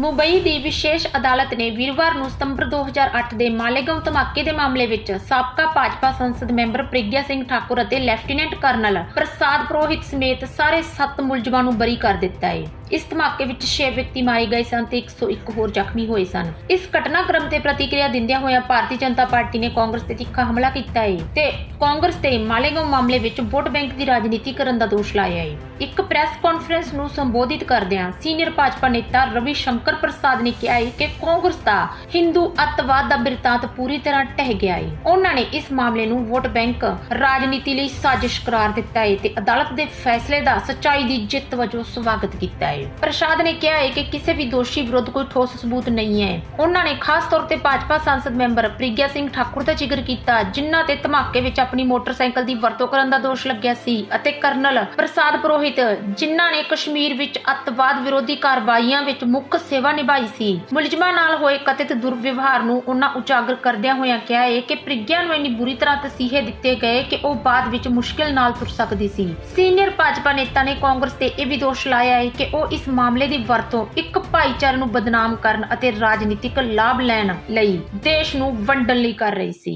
ਮੁੰਬਈ ਦੀ ਵਿਸ਼ੇਸ਼ ਅਦਾਲਤ ਨੇ ਵੀਰਵਾਰ ਨੂੰ ਸਤੰਬਰ 2008 ਦੇ ਮਾਲੇਗਾਂਵ ਧਮਾਕੇ ਦੇ ਮਾਮਲੇ ਵਿੱਚ ਸਾਬਕਾ ਭਾਜਪਾ ਸੰਸਦ ਮੈਂਬਰ ਪ੍ਰਿਗਿਆ ਸਿੰਘ ਠਾਕੁਰ ਅਤੇ ਲੈਫਟੀਨੈਂਟ ਕਰਨਲ ਪ੍ਰਸਾਦ ਪ੍ਰੋਹਿਤ ਸਮੇਤ ਸਾਰੇ 7 ਮੁਲਜ਼ਮਾਂ ਨੂੰ ਬਰੀ ਕਰ ਦਿੱਤਾ ਹੈ। ਇਸ ਧਮਾਕੇ ਵਿੱਚ 6 ਵਿਅਕਤੀ ਮਾਰੇ ਗਏ ਸਨ ਤੇ 101 ਹੋਰ ਜ਼ਖਮੀ ਹੋਏ ਸਨ। ਇਸ ਘਟਨਾਕ੍ਰਮ ਤੇ ਪ੍ਰਤੀਕਿਰਿਆ ਦਿੰਦਿਆਂ ਹੋਇਆਂ ਭਾਰਤੀ ਜਨਤਾ ਪਾਰਟੀ ਨੇ ਕਾਂਗਰਸ ਤੇ ਤਿੱਖਾ ਹਮਲਾ ਕੀਤਾ ਹੈ ਤੇ ਕਾਂਗਰਸ ਤੇ ਮਾਲੇਗਾਉਂ ਮਾਮਲੇ ਵਿੱਚ ਵੋਟ ਬੈਂਕ ਦੀ ਰਾਜਨੀਤੀ ਕਰਨ ਦਾ ਦੋਸ਼ ਲਾਇਆ ਹੈ ਇੱਕ ਪ੍ਰੈਸ ਕਾਨਫਰੰਸ ਨੂੰ ਸੰਬੋਧਿਤ ਕਰਦਿਆਂ ਸੀਨੀਅਰ ਭਾਜਪਾ ਨੇਤਾ ਰਵੀ ਸ਼ੰਕਰ ਪ੍ਰਸਾਦ ਨੇ ਕਿਹਾ ਹੈ ਕਿ ਕਾਂਗਰਸ ਦਾ ਹਿੰਦੂ ਅੱਤਵਾਦ ਦਾ ਬਿਰਤਾਂਤ ਪੂਰੀ ਤਰ੍ਹਾਂ ਟਹਿ ਗਿਆ ਹੈ ਉਹਨਾਂ ਨੇ ਇਸ ਮਾਮਲੇ ਨੂੰ ਵੋਟ ਬੈਂਕ ਰਾਜਨੀਤੀ ਲਈ ਸਾਜ਼ਿਸ਼ ਕਰਾਰ ਦਿੱਤਾ ਹੈ ਤੇ ਅਦਾਲਤ ਦੇ ਫੈਸਲੇ ਦਾ ਸੱਚਾਈ ਦੀ ਜਿੱਤ ਵਜੋਂ ਸਵਾਗਤ ਕੀਤਾ ਹੈ ਹੈ ਪ੍ਰਸਾਦ ਨੇ ਕਿਹਾ ਹੈ ਕਿ ਕਿਸੇ ਵੀ ਦੋਸ਼ੀ ਵਿਰੁੱਧ ਕੋਈ ਠੋਸ ਸਬੂਤ ਨਹੀਂ ਹੈ। ਉਹਨਾਂ ਨੇ ਖਾਸ ਤੌਰ ਤੇ ਭਾਜਪਾ ਸੰਸਦ ਮੈਂਬਰ ਪ੍ਰਿਗਿਆ ਸਿੰਘ ਠਾਕੁਰ ਦਾ ਜ਼ਿਕਰ ਕੀਤਾ, ਜਿਨ੍ਹਾਂ ਤੇ ਧਮਾਕੇ ਵਿੱਚ ਆਪਣੀ ਮੋਟਰਸਾਈਕਲ ਦੀ ਵਰਤੋਂ ਕਰਨ ਦਾ ਦੋਸ਼ ਲੱਗਿਆ ਸੀ ਅਤੇ ਕਰਨਲ ਪ੍ਰਸਾਦ ਪ੍ਰੋਹਿਤ, ਜਿਨ੍ਹਾਂ ਨੇ ਕਸ਼ਮੀਰ ਵਿੱਚ ਅੱਤਵਾਦ ਵਿਰੋਧੀ ਕਾਰਵਾਈਆਂ ਵਿੱਚ ਮੁੱਖ ਸੇਵਾ ਨਿਭਾਈ ਸੀ, ਮੁਲਜ਼ਮਾਂ ਨਾਲ ਹੋਏ ਕਥਿਤ ਦੁਰਵਿਵਹਾਰ ਨੂੰ ਉਹਨਾਂ ਉਜਾਗਰ ਕਰਦਿਆਂ ਹੋਇਆਂ ਕਿਹਾ ਹੈ ਕਿ ਪ੍ਰਿਗਿਆ ਨੂੰ ਇੰਨੀ ਬੁਰੀ ਤਰ੍ਹਾਂ ਤਸੀਹੇ ਦਿੱਤੇ ਗਏ ਕਿ ਉਹ ਬਾਅਦ ਵਿੱਚ ਮੁਸ਼ਕਿਲ ਨਾਲ ਤੁਰ ਸਕਦੀ ਸੀ। ਸੀਨੀਅਰ ਭਾਜਪਾ ਨੇਤਾ ਨੇ ਕਾਂਗਰਸ ਤੇ ਇਹ ਵੀ ਦੋਸ਼ ਲਾਇਆ ਹੈ ਕਿ ਉਹ ਇਸ ਮਾਮਲੇ ਦੀ ਵਰਤੋਂ ਇੱਕ ਭਾਈਚਾਰੇ ਨੂੰ ਬਦਨਾਮ ਕਰਨ ਅਤੇ ਰਾਜਨੀਤਿਕ ਲਾਭ ਲੈਣ ਲਈ ਦੇਸ਼ ਨੂੰ ਵੰਡਣ ਲਈ ਕਰ ਰਹੀ ਸੀ।